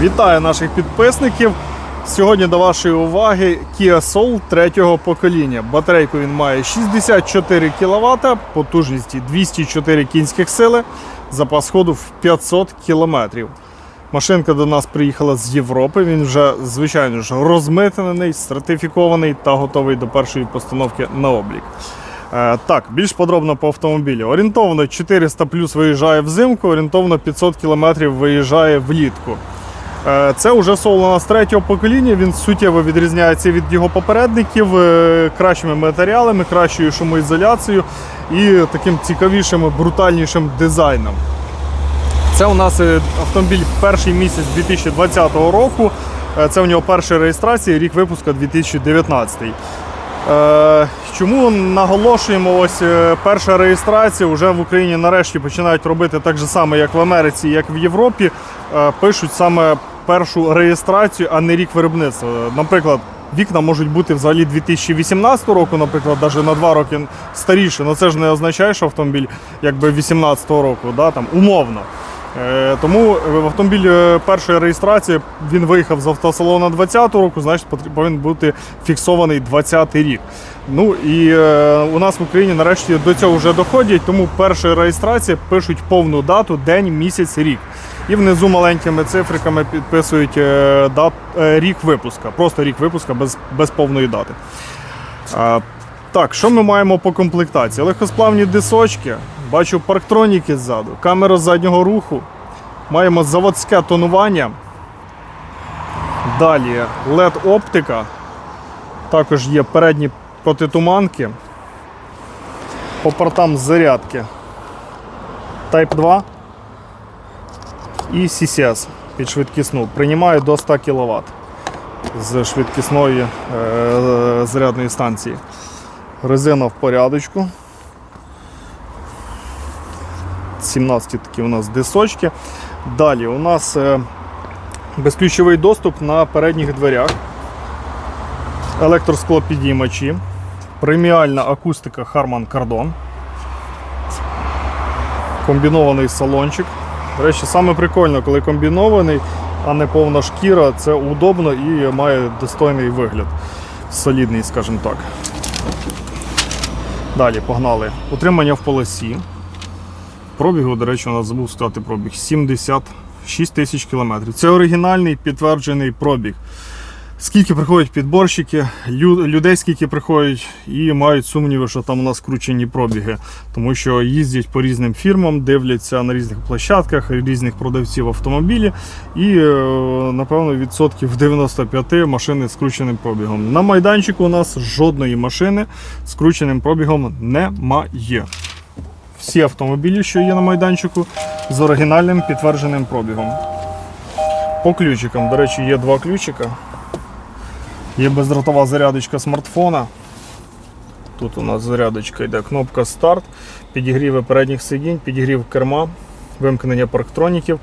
Вітаю наших підписників. Сьогодні до вашої уваги Kia Soul третього покоління. Батарейку він має 64 кВт, потужності 204 кінських сили, запас ходу в 500 км. Машинка до нас приїхала з Європи. Він вже, звичайно ж, розмитнений, сертифікований та готовий до першої постановки на облік. Е, Так, більш подробно по автомобілю. Орієнтовно 400 плюс виїжджає взимку, орієнтовно 500 км виїжджає влітку. Е, Це вже у нас третього покоління. Він суттєво відрізняється від його попередників е, кращими матеріалами, кращою шумоізоляцією і таким цікавішим, брутальнішим дизайном. Це у нас е, автомобіль перший місяць 2020 року. Це у нього перша реєстрація, рік випуску 2019. Е, Чому наголошуємо, ось перша реєстрація вже в Україні нарешті починають робити так же само, як в Америці, як в Європі. Пишуть саме першу реєстрацію, а не рік виробництва. Наприклад, вікна можуть бути взагалі 2018 року, наприклад, навіть на два роки старіше. Але це ж не означає, що автомобіль якби 2018 року, да, там, умовно. Е, Тому в автомобіль е, першої реєстрації він виїхав з автосалону 20 року, значить повинен бути фіксований 20 рік. Ну і е, у нас в Україні нарешті до цього вже доходять, тому перша реєстрація пишуть повну дату, день, місяць, рік. І внизу маленькими цифриками підписують е, дат, е, рік випуска. Просто рік випуска без, без повної дати. Так, що ми маємо по комплектації? Легкосплавні дисочки, бачу парктроніки ззаду, камера заднього руху, маємо заводське тонування. Далі LED-оптика, також є передні протитуманки. По портам зарядки Type 2 і CCS під швидкісну. Приймає до 100 кВт з швидкісної е, зарядної станції. Резина в порядочку. 17 такі у нас дисочки. Далі у нас е, безключовий доступ на передніх дверях. Електросклопідіймачі. Преміальна акустика Harman Kardon. Комбінований салончик. До речі, саме прикольно, коли комбінований, а не повна шкіра, це удобно і має достойний вигляд. Солідний, скажімо так. Далі погнали. Утримання в полосі. Пробігу, до речі, у нас забув сказати пробіг 76 тисяч кілометрів. Це оригінальний підтверджений пробіг. Скільки приходять підборщики, людей скільки приходять, і мають сумніви, що там у нас кручені пробіги, тому що їздять по різним фірмам, дивляться на різних площадках, різних продавців автомобілі, і е, напевно відсотків 95 машини з крученим пробігом. На майданчику у нас жодної машини з крученим пробігом немає. Всі автомобілі, що є на майданчику, з оригінальним підтвердженим пробігом. По ключикам, до речі, є два ключика. Є бездротова зарядочка смартфона. Тут у нас зарядочка йде кнопка старт, підігріви передніх сидінь, підігрів керма, вимкнення парктроніків.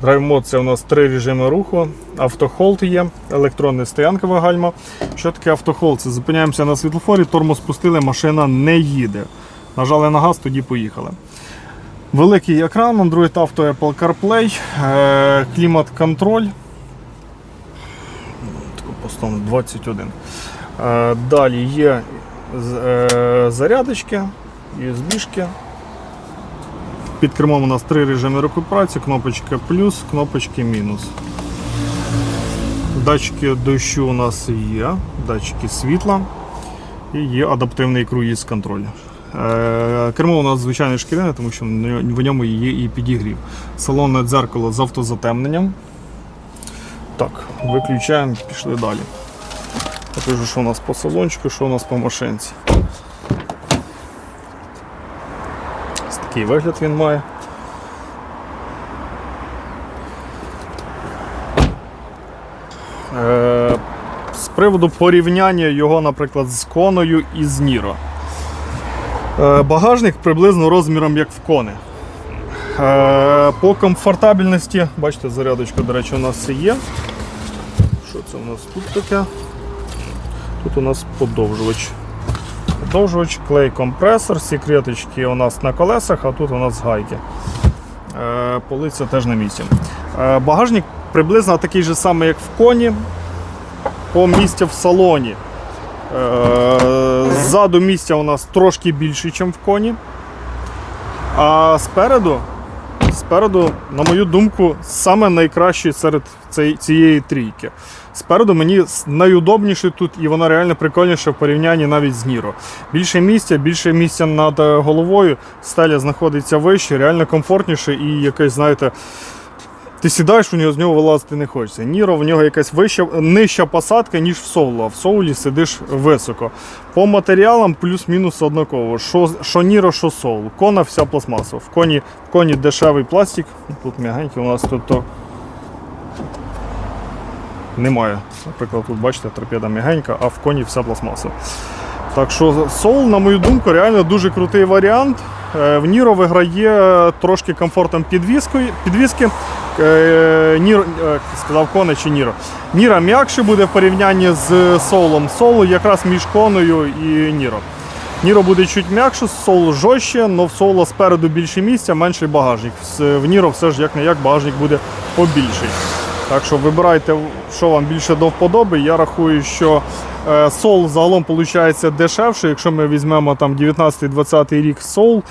Драйв мод це у нас три режими руху, автохолд є, електронна стоянкова гальма. Що таке автохолд? Це зупиняємося на світлофорі, тормоз спустили, машина не їде. Нажали на газ, тоді поїхали. Великий екран, Android Auto Apple CarPlay, е, клімат-контроль. Таку 21. Е, Далі є е, зарядочки, USB-шки. Під кермом у нас три режими рекуперації, кнопочка плюс, кнопочки мінус. Датчики дощу у нас є, датчики світла і є адаптивний круїз контроль. Е, Кермо у нас звичайне шкіряне, тому що в ньому є і підігрів. Салонне дзеркало з автозатемненням. Так, виключаємо, пішли далі. Покажу, що у нас по салончику, що у нас по машинці. Ось такий вигляд він має. Е, з приводу порівняння його, наприклад, з коною і з Ніро. Е, Багажник приблизно розміром як в кони. Е, По комфортабельності, бачите, зарядочка, до речі, у нас є. Що це у нас тут таке? Тут у нас подовжувач. Подовжувач, клей компресор, секреточки у нас на колесах, а тут у нас гайки. Е, Полиця теж на місці. Е, Багажник приблизно такий же самий, як в коні, по місця в салоні. Ззаду місця у нас трошки більше, ніж в коні. А спереду, спереду, на мою думку, саме найкраще серед цієї трійки. Спереду мені найудобніше тут, і вона реально прикольніша в порівнянні навіть з Ніро. Більше місця, більше місця над е, головою, стеля знаходиться вище, реально комфортніше і якесь, знаєте, ти сідаєш у нього, з нього вилазити не хочеться. Ніро, в нього якась вища, нижча посадка, ніж в соулу, а в соулі сидиш високо. По матеріалам плюс-мінус однаково. Що, що Ніро, що соул. Кона вся пластмасова. В коні, в коні дешевий пластик, тут м'ягенький, у нас тут то немає. Наприклад, тут бачите, торпеда м'ягенька, а в коні вся пластмаса. Так що Soul, на мою думку, реально дуже крутий варіант. Е, В Ніро виграє трошки комфортом підвіски. Е, Ніро, е, сказав Коне чи Ніро. Ніра м'якше буде в порівнянні з Соулом. Соул якраз між коною і Ніро. Ніро буде чуть м'якше, Соул жорстче, але в Соула спереду більше місця, менший багажник. В Ніро все ж як не як багажник буде побільший. Так що вибирайте, що вам більше до вподоби. Я рахую, що е, Soul загалом виходить дешевше. Якщо ми візьмемо там 19-20 рік Soul,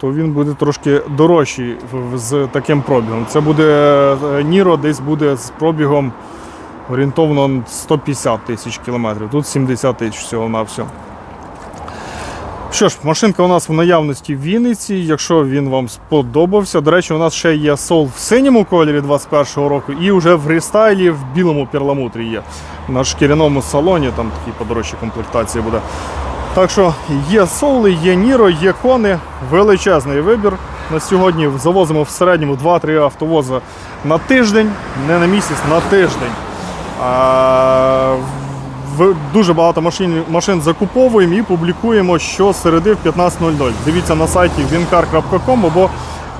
то він буде трошки дорожчий з таким пробігом. Це буде е, Ніро десь буде з пробігом орієнтовно 150 тисяч кілометрів. Тут 70 тисяч всього на все. Що ж, машинка у нас в наявності в Вінниці. Якщо він вам сподобався. До речі, у нас ще є сол в синьому кольорі 21-го року і вже в рестайлі в білому перламутрі є. На шкіряному салоні, там такі подорожчі комплектації буде. Так що є соули, є Ніро, є кони, величезний вибір. На сьогодні завозимо в середньому 2-3 автовози на тиждень, не на місяць, на тиждень. А, дуже багато машин, машин закуповуємо і публікуємо щосереди в 15.00. Дивіться на сайті wincar.com або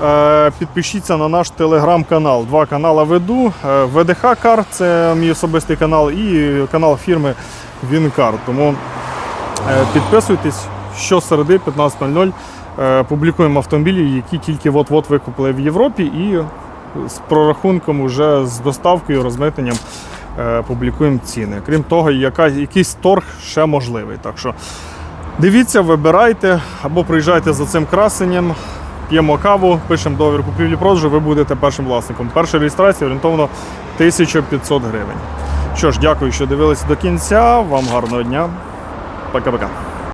е, підпишіться на наш телеграм-канал. Два канали веду. Е, ВДХ Кар це мій особистий канал, і канал фірми Вінкар. Тому е, підписуйтесь щосереди 15.00. Е, публікуємо автомобілі, які тільки от-от викупили в Європі, і з прорахунком уже з доставкою, розмитненням е, публікуємо ціни. Крім того, яка, якийсь торг ще можливий. Так що дивіться, вибирайте або приїжджайте за цим красенням, п'ємо каву, пишемо договір купівлі-продажу, ви будете першим власником. Перша реєстрація орієнтовно 1500 гривень. Що ж, дякую, що дивилися до кінця. Вам гарного дня. バカバ